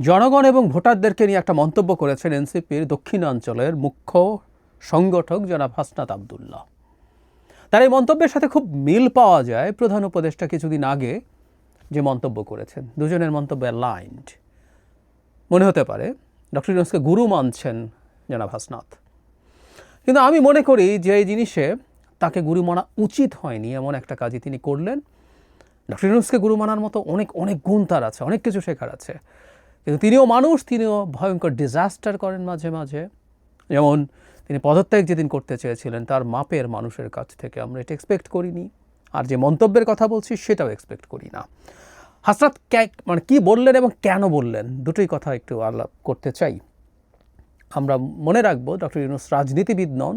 জনগণ এবং ভোটারদেরকে নিয়ে একটা মন্তব্য করেছেন এনসিপির দক্ষিণাঞ্চলের মুখ্য সংগঠক জনাব হাসনাত আবদুল্লাহ। তার এই মন্তব্যের সাথে খুব মিল পাওয়া যায় প্রধান উপদেষ্টা কিছুদিন আগে যে মন্তব্য করেছেন। দুজনের মন্তব্য লাইন্ড মনে হতে পারে ডক্টর ইউনুসকে গুরু মানছেন জনাব হাসনাত। কিন্তু আমি মনে করি যে এই জিনিসে তাকে গুরু মানা উচিত হয়নি এমন একটা কাজই তিনি করলেন। ডক্টর ইউনুসকে গুরু মানার মতো অনেক অনেক গুণ তার আছে, অনেক কিছু শেখার আছে। কিন্তু তিনিও মানুষ, তিনিও ভয়ঙ্কর ডিজাস্টার করেন মাঝে মাঝে। যেমন তিনি পদত্যাগ যেদিন করতে চেয়েছিলেন, তার মাপের মানুষের কাছ থেকে আমরা এটা এক্সপেক্ট করিনি। আর যে মন্তব্যের কথা বলছি, সেটাও এক্সপেক্ট করি না। হাসরাত মানে কি বললেন এবং কেন বললেন, দুটোই কথা একটু আলাপ করতে চাই। আমরা মনে রাখব, ডক্টর ইউনুস রাজনীতিবিদ নন,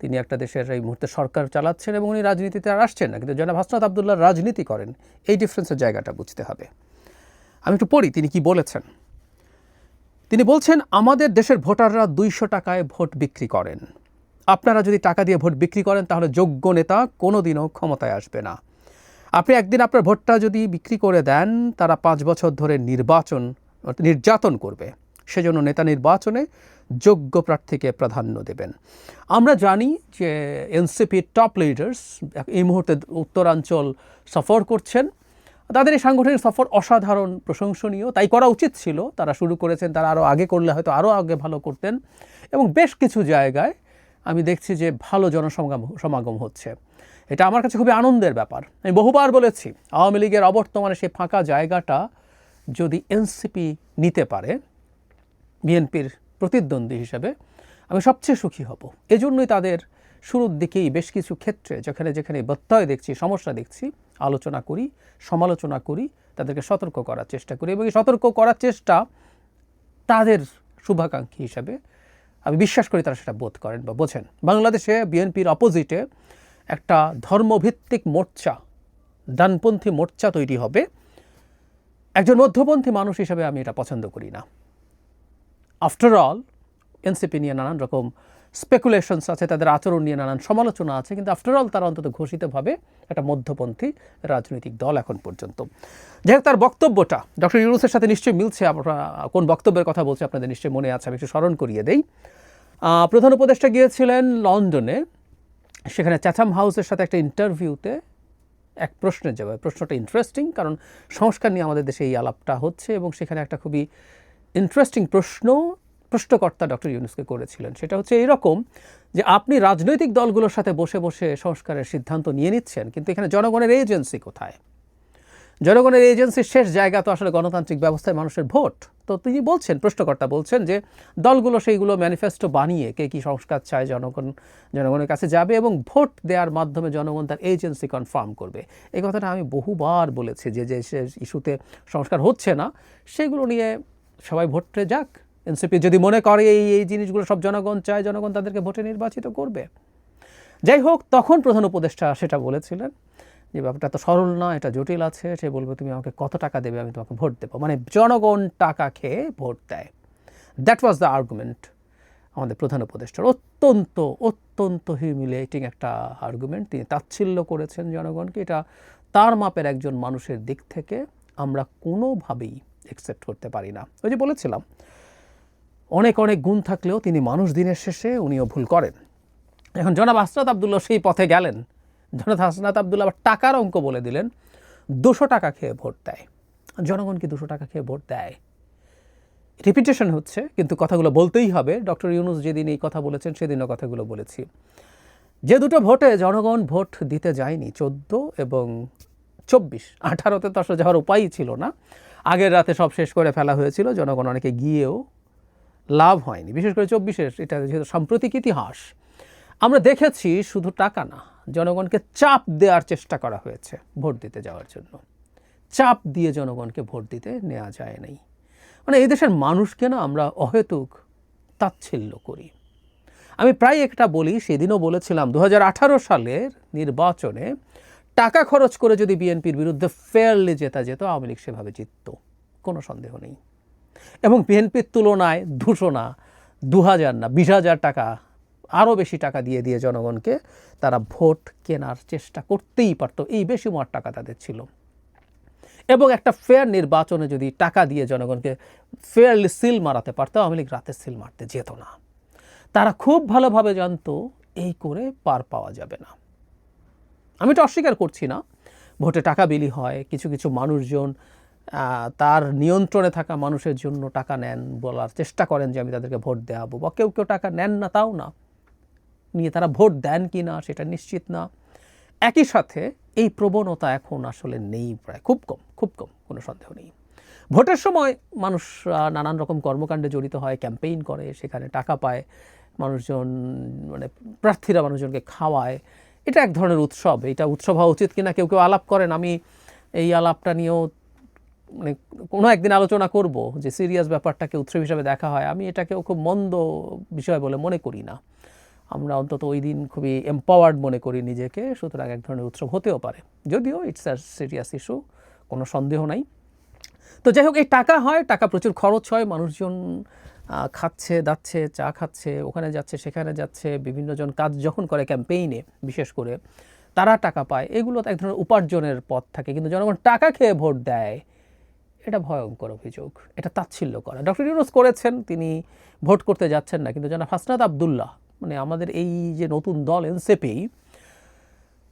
তিনি একটা দেশের এই মুহূর্তে সরকার চালাচ্ছেন এবং উনি রাজনীতিতে আর আসছেন না। কিন্তু জনাব হাসনাত আবদুল্লাহ রাজনীতি করেন, এই ডিফারেন্সের জায়গাটা বুঝতে হবে। আমি একটু পড়ি, তিনি কি বলেছেন? তিনি বলছেন, আমাদের দেশের ভোটাররা দুইশো টাকায় ভোট বিক্রি করেন। আপনারা যদি টাকা দিয়ে ভোট বিক্রি করেন, তাহলে যোগ্য নেতা কোনোদিনও ক্ষমতায় আসবে না। আপনি একদিন আপনার ভোটটা যদি বিক্রি করে দেন, তারা পাঁচ বছর ধরে নির্বাচন, নির্যাতন করবে। সেজন্য নেতা নির্বাচনে যোগ্য প্রার্থীকে প্রাধান্য দেবেন। আমরা জানি যে এনসিপির টপ লিডার্স এই মুহূর্তে উত্তরাঞ্চল সফর করছেন। তাদের এই সাংগঠনিক সফর অসাধারণ, প্রশংসনীয়। তাই করা উচিত ছিল। তারা শুরু করেছেন, তারা আরও আগে করলে হয়তো আরও আগে ভালো করতেন। এবং বেশ কিছু জায়গায় আমি দেখছি যে ভালো জনসমাগম, সমাগম হচ্ছে। এটা আমার কাছে খুবই আনন্দের ব্যাপার। আমি বহুবার বলেছি, আওয়ামী লীগের অবর্তমানে সেই ফাঁকা জায়গাটা যদি এনসিপি নিতে পারে, বিএনপির প্রতিদ্বন্দ্বী হিসেবে, আমি সবচেয়ে সুখী হব। এজন্যই তাদের শুরুর দিকেই বেশ কিছু ক্ষেত্রে যেখানে যেখানে ব্যত্যয় দেখছি, সমস্যা দেখছি, আলোচনা করি, সমালোচনা করি, তাদেরকে সতর্ক করার চেষ্টা করি এবং এই সতর্ক করার চেষ্টা তাদের শুভাকাঙ্ক্ষী হিসাবে আমি বিশ্বাস করি তারা সেটা বোধ করেন বা বোঝেন। বাংলাদেশে বিএনপির অপোজিটে একটা ধর্মভিত্তিক মোর্চা, ডানপন্থী মোর্চা তৈরি হবে। একজন মধ্যপন্থী মানুষ হিসাবে আমি এটা পছন্দ করি না। আফটার অল এনসিপি নিয়ে নানান রকম স্পেকুলেশনস আছে, তাদের আচরণ নিয়ে নানান সমালোচনা আছে, কিন্তু আফটার অল তারা অন্তত ঘোষিতভাবে একটা মধ্যপন্থী রাজনৈতিক দল এখন পর্যন্ত। যাই তার বক্তব্যটা, ডক্টর ইউনুসের সাথে নিশ্চয়ই মিলছে, আমরা কোন বক্তব্যের কথা বলছি আপনাদের নিশ্চয়ই মনে আছে, আমি একটু স্মরণ করিয়ে দেই। প্রধান উপদেষ্টা গিয়েছিলেন লন্ডনে, সেখানে চ্যাথাম হাউসের সাথে একটা ইন্টারভিউতে এক প্রশ্নের জবাবে, প্রশ্নটা ইন্টারেস্টিং কারণ সংস্কার নিয়ে আমাদের দেশে এই আলাপটা হচ্ছে, এবং সেখানে একটা খুবই ইন্টারেস্টিং প্রশ্ন প্রশ্নকর্তা ডক্টর ইউনুসকে করেছিলেন। সেটা হচ্ছে এরকম যে আপনি রাজনৈতিক দলগুলোর সাথে বসে বসে সংস্কারের সিদ্ধান্ত নিয়ে নিচ্ছেন, কিন্তু এখানে জনগণের এজেন্সি কোথায়? জনগণের এজেন্সির শেষ জায়গা তো আসলে গণতান্ত্রিক ব্যবস্থায় মানুষের ভোট। তো তিনি বলছেন, প্রশ্নকর্তা বলছেন যে দলগুলো সেইগুলো ম্যানিফেস্টো বানিয়ে কে কী সংস্কার চায় জনগণ, জনগণের কাছে যাবে এবং ভোট দেওয়ার মাধ্যমে জনগণ তার এজেন্সি কনফার্ম করবে। এই কথাটা আমি বহুবার বলেছি যে যে ইস্যুতে সংস্কার হচ্ছে না, সেগুলো নিয়ে সবাই ভোটে যাক। এনসিপি যদি মনে করে এই এই জিনিসগুলো সব জনগণ চায়, জনগণ তাদেরকে ভোটে নির্বাচিত করবে। যাই হোক, তখন প্রধান উপদেষ্টা সেটা বলেছিলেন যে, ব্যাপারটা তো সরল না, এটা জটিল আছে। সে বলবে, তুমি আমাকে কত টাকা দেবে, আমি তোমাকে ভোট দেবো। মানে জনগণ টাকা খেয়ে ভোট দেয়। দ্যাট ওয়াজ দ্য আর্গুমেন্ট আমাদের প্রধান উপদেষ্টার। অত্যন্ত অত্যন্ত হিউমিলেটিং একটা আর্গুমেন্ট তিনি তাচ্ছিল্য করেছেন জনগণকে। এটা তার মাপের একজন মানুষের দিক থেকে আমরা কোনোভাবেই অ্যাকসেপ্ট করতে পারি না। ওই যে বলেছিলাম অনেক অনেক গুণ থাকলেও তিনি মানুষ দিনের শেষে উনিও ভুল করেন। এখন জনাব হাসনাত আবদুল্লাহ সেই পথে গেলেন। জনাব হাসনাত আবদুল্লাহ আবার টাকার অঙ্ক বলে দিলেন। দুশো টাকা খেয়ে ভোট দেয়। জনগণ কি দুশো টাকা খেয়ে ভোট দেয়? রিপিটেশন হচ্ছে, কিন্তু কথাগুলো বলতেই হবে। ডক্টর ইউনুস যেদিন এই কথা বলেছেন, সেদিনও কথাগুলো বলেছি। যে দুটো ভোটে জনগণ ভোট দিতে যায়নি, চোদ্দ এবং চব্বিশ, আঠারোতে তো আসলে যাওয়ার উপায়ই ছিল না। আগের রাতে সব শেষ করে ফেলা হয়েছিল, জনগণ অনেকে গিয়েও লাভ হয়নি। বিশেষ করে চব্বিশের এটা যেহেতু সাম্প্রতিক ইতিহাস, আমরা দেখেছি শুধু টাকা না, জনগণকে চাপ দেওয়ার চেষ্টা করা হয়েছে ভোট দিতে যাওয়ার জন্য। চাপ দিয়ে জনগণকে ভোট দিতে নেওয়া যায় নাই। মানে এই দেশের মানুষকে না আমরা অহেতুক তাচ্ছিল্য করি। আমি প্রায় একটা বলি, সেদিনও বলেছিলাম দু হাজার আঠারো সালের নির্বাচনে টাকা খরচ করে যদি বিএনপির বিরুদ্ধে ফেয়ারলি জেতা যেত, আওয়ামী লীগ সেভাবে জিতত, কোনো সন্দেহ নেই। এবং বিএনপির তুলনায় দুশো না দু হাজার না বিশ হাজার টাকা, আরও বেশি টাকা দিয়ে দিয়ে জনগণকে তারা ভোট কেনার চেষ্টা করতেই পারতো। এই বেশি মার টাকা তাদের ছিল। এবং একটা ফেয়ার নির্বাচনে যদি টাকা দিয়ে জনগণকে ফেয়ারলি সিল মারাতে পারতো, আওয়ামী লীগ রাতে সিল মারতে যেত না। তারা খুব ভালোভাবে জানতো, এই করে পার পাওয়া যাবে না। আমি এটা অস্বীকার করছি না। ভোটে টাকা বিলি হয়, কিছু কিছু মানুষজন তার নিয়ন্ত্রণে থাকা মানুষের জন্য টাকা নেন বলার চেষ্টা করেন যে আমি তাদেরকে ভোট দেওয়াবো বা কেউ কেউ টাকা নেন না, তাও না। নিয়ে তারা ভোট দেন কি না সেটা নিশ্চিত না। একই সাথে এই প্রবণতা এখন আসলে নেই প্রায়, খুব কম খুব কম, কোনো সন্দেহ নেই। ভোটের সময় মানুষ নানান রকম কর্মকাণ্ডে জড়িত হয়, ক্যাম্পেইন করে, সেখানে টাকা পায়, মানুষজন মানে প্রার্থীরা মানুষজনকে খাওয়ায়। এটা এক ধরনের উৎসব, এটা উৎসব হওয়া উচিত কিনা, কেউ কেউ আলাপ করেন, আমি এই আলাপটা নিয়েও মানে কোনো একদিন আলোচনা করব যে সিরিয়াস ব্যাপারটাকে উৎসব হিসাবে দেখা হয়। আমি এটাকেও খুব মন্দ বিষয় বলে মনে করি না। আমরা অন্তত ওই দিন খুবই এম্পাওয়ার্ড মনে করি নিজেকে, সুতরাং এক ধরনের উৎসব হতেও পারে। যদিও ইটস আ সিরিয়াস ইস্যু কোনো সন্দেহ নাই। তো যাই হোক, এই টাকা হয়, টাকা প্রচুর খরচ হয়, মানুষজন খাচ্ছে, দাচ্ছে, চা খাচ্ছে, ওখানে যাচ্ছে, সেখানে যাচ্ছে বিভিন্ন জন কাজ যখন করে ক্যাম্পেইনে বিশেষ করে, তারা টাকা পায়। এগুলো তো এক ধরনের উপার্জনের পথ থাকে, কিন্তু জনগণ টাকা খেয়ে ভোট দেয়। এটা ভয়ঙ্কর অভিযোগ, এটা তাচ্ছিল্য করা। ডক্টর ইউনুস করেছেন, তিনি ভোট করতে যাচ্ছেন না, কিন্তু জনাব হাসনাত আবদুল্লাহ মানে আমাদের এই যে নতুন দল এনসিপি,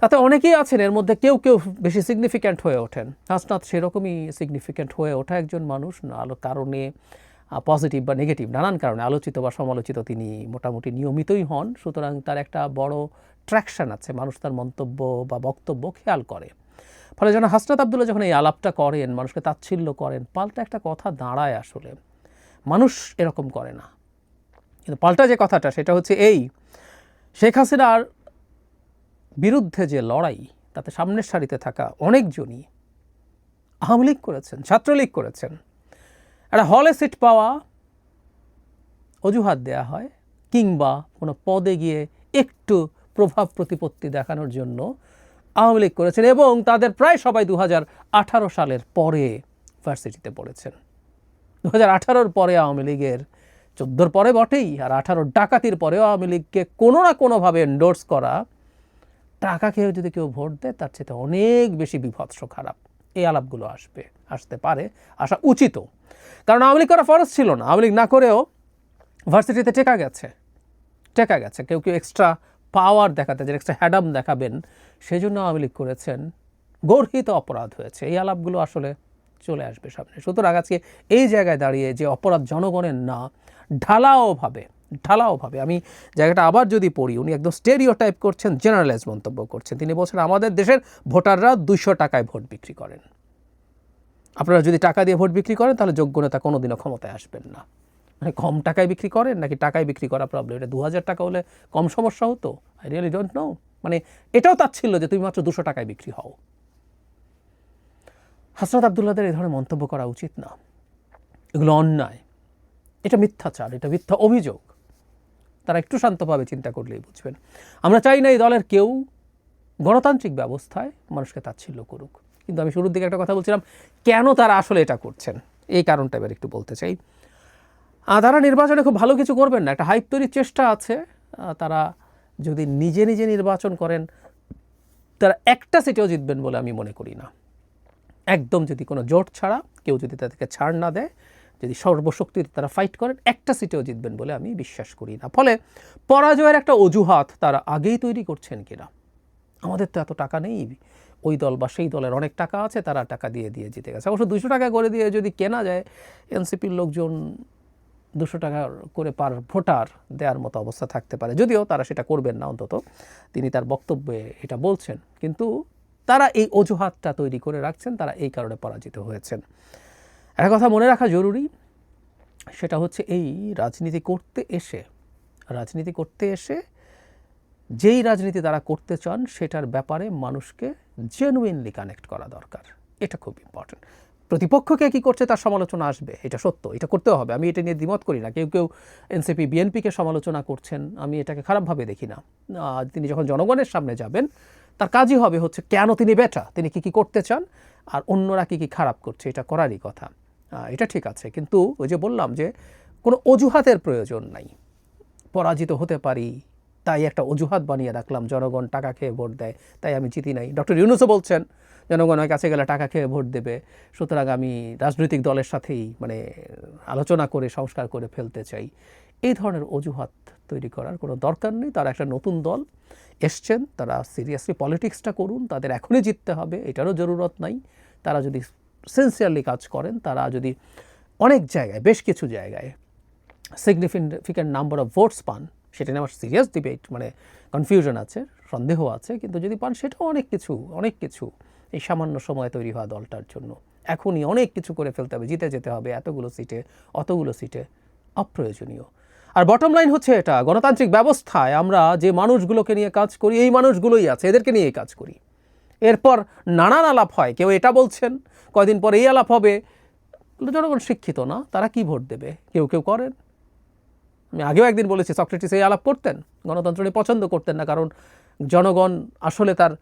তাতে অনেকেই আছেন, এর মধ্যে কেউ কেউ বেশি সিগনিফিক্যান্ট হয়ে ওঠেন। হাসনাত সেরকমই সিগনিফিক্যান্ট হয়ে ওঠা একজন মানুষ আলো কারণে পজিটিভ বা নেগেটিভ নানান কারণে, আলোচিত বা সমালোচিত তিনি মোটামুটি নিয়মিতই হন, সুতরাং তার একটা বড় ট্র্যাকশন আছে, মানুষ তার মন্তব্য বা বক্তব্য খেয়াল করে। ফলে যেন হাসনাত আবদুল্লাহ যখন এই আলাপটা করেন, মানুষকে তাচ্ছিল্য করেন, পাল্টা একটা কথা দাঁড়ায় আসলে। মানুষ এরকম করে না। কিন্তু পাল্টা যে কথাটা, সেটা হচ্ছে এই, শেখ হাসিনার বিরুদ্ধে যে লড়াই, তাতে সামনের সারিতে থাকা অনেকজনই আওয়ামী লীগ করেছেন, ছাত্রলীগ করেছেন। একটা হলে সিট পাওয়া, অজুহাত দেয়া হয়, কিংবা কোনো পদে গিয়ে একটু প্রভাব প্রতিপত্তি দেখানোর জন্য আওয়ামী লীগ করেছেন এবং তাদের প্রায় সবাই দু আঠারো সালের পরে ভার্সিটিতে পড়েছেন। দু হাজার পরে আওয়ামী লীগের চোদ্দোর পরে বটেই, আর আঠারোর ডাকাতির পরেও আওয়ামী লীগকে কোনো না কোনোভাবে এন্ডোর্স করা, টাকা খেয়ে যদি কেউ ভোট দেয়, তার চেয়ে অনেক বেশি বিভৎস খারাপ। এই আলাপগুলো আসবে, আসতে পারে, আসা উচিতও কারণ আওয়ামী লীগ করা ফরজ ছিল না। আওয়ামী লীগ না করেও ভার্সিটিতে টেকা গেছে। টেকা গেছে। কেউ কেউ এক্সট্রা পাওয়ার দেখাতে, যে এক্সট্রা হ্যাডাম দেখাবেন সেই জন্য আওয়ামী লীগ করেছেন, গর্হিত অপরাধ হয়েছে। এই আলাপগুলো আসলে চলে আসবে সামনে। সুতরাং আজকে এই জায়গায় দাঁড়িয়ে যে অপরাধ জনগণের না ঢালাওভাবে ঢালাওভাবে আমি জায়গাটা আবার যদি পড়ি, উনি একদম স্টেরিও টাইপ করছেন জেনারেলাইজ মন্তব্য করছেন। তিনি বলছেন, আমাদের দেশের ভোটাররা দুইশো টাকায় ভোট বিক্রি করেন। আপনারা যদি টাকা দিয়ে ভোট বিক্রি করেন, তাহলে যোগ্য নেতা কোনোদিনও ক্ষমতায় আসবেন না। মানে কম টাকায় বিক্রি করেন নাকি টাকায় বিক্রি করা প্রবলেম এটা দু হাজার টাকা হলে কম সমস্যা হতো? আই রিয়েলি ডোন্ট নো মানে এটাও তার ছিল যে তুমি মাত্র দুশো টাকায় বিক্রি হও। হাসরত আবদুল্লাদের এই ধরনের মন্তব্য করা উচিত না। এগুলো অন্যায়। এটা মিথ্যাচার, এটা মিথ্যা অভিযোগ। তারা একটু শান্তভাবে চিন্তা করলেই বুঝবেন। আমরা চাই না এই দলের কেউ গণতান্ত্রিক ব্যবস্থায় মানুষকে তাচ্ছিল্য করুক। কিন্তু আমি শুরুর দিকে একটা কথা বলছিলাম, কেন তারা আসলে এটা করছেন? এই কারণটা এবার একটু বলতে চাই। তারা নির্বাচনে খুব ভালো কিছু করবেন না। একটা হাইপ তৈরির চেষ্টা আছে। তারা যদি নিজে নিজে নির্বাচন করেন, তারা একটা সিটেও জিতবেন বলে আমি মনে করি না। একদম যদি কোনো জোট ছাড়া, কেউ যদি তাদেরকে ছাড় না দেয়, যদি সর্বশক্তিতে তারা ফাইট করেন, একটা সিটেও জিতবেন বলে আমি বিশ্বাস করি না। ফলে পরাজয়ের একটা অজুহাত তারা আগেই তৈরি করছেন কিনা, আমাদের তো এত টাকা নেই। ওই দল বা সেই দলের অনেক টাকা আছে, তারা টাকা দিয়ে দিয়ে জিতে গেছে। অবশ্য দুশো টাকা করে দিয়ে যদি কেনা যায়, এনসিপির লোকজন দুশো টাকা করে পার ভোটার দেওয়ার মতো অবস্থা থাকতে পারে। যদিও তারা সেটা করবেন না অন্তত। তিনি তার বক্তব্যে এটা বলছেন। কিন্তু তারা এই অজুহাতটা তৈরি করে রাখছেন, তারা এই কারণে পরাজিত হয়েছেন। একটা কথা মনে রাখা জরুরি, সেটা হচ্ছে এই রাজনীতি করতে এসে, রাজনীতি করতে এসে যেই রাজনীতি তারা করতে চান, সেটার ব্যাপারে মানুষকে জেনুইনলি কানেক্ট করা দরকার। এটা খুব ইম্পর্টেন্ট প্রতিপক্ষকে কী করছে তার সমালোচনা আসবে? এটা সত্য, এটা করতেও হবে। আমি এটা নিয়ে দ্বিমত করি না। কেউ কেউ এনসিপি, বিএনপিকে সমালোচনা করছেন, আমি এটাকে খারাপভাবে দেখি না। তিনি যখন জনগণের সামনে যাবেন, তার কাজই হবে হচ্ছে কেন তিনি বেটা? তিনি কি কি করতে চান? আর অন্যরা কি কি খারাপ করছে? এটা করারই কথা। এটা ঠিক আছে। কিন্তু ওই যে বললাম যে, কোনো অজুহাতের প্রয়োজন নাই। পরাজিত হতে পারি, তাই একটা অজুহাত বানিয়ে রাখলাম। জনগণ টাকা খেয়ে ভোট দেয়, তাই আমি জিতি নাই। ডক্টর ইউনুসও বলছেন জনগণের কাছে গেলে টাকা খেয়ে ভোট দেবে। সুতরাং আমি রাজনৈতিক দলের সাথেই মানে আলোচনা করে, সংস্কার করে ফেলতে চাই। এই ধরনের অজুহাত তৈরি করার কোনো দরকার নেই। তারা একটা নতুন দল এসছেন, তারা সিরিয়াসলি পলিটিক্সটা করুন, তাদের এখনই জিততে হবে, এটারও জরুরত নাই। তারা যদি সিনসিয়ারলি কাজ করেন, তারা যদি অনেক জায়গায়, বেশ কিছু জায়গায় সিগনিফিকেন্ট নাম্বার অফ ভোটস পান, সেটা নিয়ে আমার সিরিয়াস ডিবেট মানে কনফিউশন আছে, সন্দেহ আছে, কিন্তু যদি পান, সেটাও অনেক কিছু অনেক কিছু। এই সামান্য সময় তৈরি হওয়া দলটার জন্য। এখনই অনেক কিছু করে ফেলতে হবে, জিতে যেতে হবে, এতগুলো সিটে, অতগুলো সিটে। অপ্রয়োজনীয়। আর বটম লাইন হচ্ছে এটা, গণতান্ত্রিক ব্যবস্থায় আমরা যে মানুষগুলোকে নিয়ে কাজ করি, এই মানুষগুলোই আছে, এদেরকে নিয়েই কাজ করি। এরপর নানান আলাপ হয়, কেউ এটা বলছেন, কয়দিন পর এই আলাপ হবে। জনগণ শিক্ষিত না, তারা কি ভোট দেবে? কেউ কেউ করেন। আমি আগেও একদিন বলেছি, সক্রেটিস এই আলাপ করতেন, গণতন্ত্র নিয়ে পছন্দ করতেন না, কারণ জনগণ আসলে তার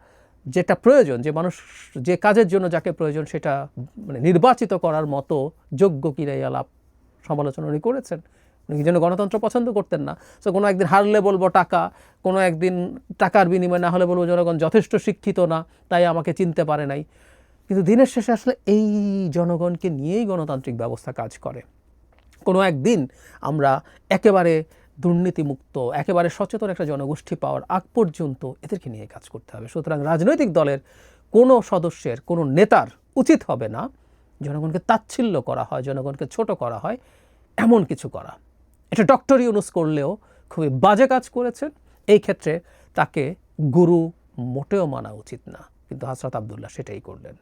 যেটা প্রয়োজন, যে মানুষ, যে কাজের জন্য যাকে প্রয়োজন সেটা মানে নির্বাচিত করার মতো যোগ্য কিনা এই আলাপ সমালোচনা উনি করেছেন। উনি যেন গণতন্ত্র পছন্দ করতেন না। তো কোনো একদিন হারলে বলব টাকা, কোনো একদিন টাকার বিনিময় না হলে বলব জনগণ যথেষ্ট শিক্ষিত না, তাই আমাকে চিনতে পারে নাই। কিন্তু দিনের শেষে আসলে এই জনগণকে নিয়েই গণতান্ত্রিক ব্যবস্থা কাজ করে। কোনো একদিন আমরা একেবারে দুর্নীতিমুক্ত, একেবারে সচেতন একটা জনগোষ্ঠী পাওয়ার আগ পর্যন্ত এদেরকে নিয়ে কাজ করতে হবে। সুতরাং রাজনৈতিক দলের কোনো সদস্যের, কোনো নেতার উচিত হবে না জনগণকে তাচ্ছিল্য করা হয়, জনগণকে ছোট করা হয়, এমন কিছু করা। এটা ডক্টর ইউনুস করলেও খুবই বাজে কাজ করেছেন। এই ক্ষেত্রে তাকে গুরু মোটেও মানা উচিত না। কিন্তু হাসরত আবদুল্লাহ সেটাই করলেন।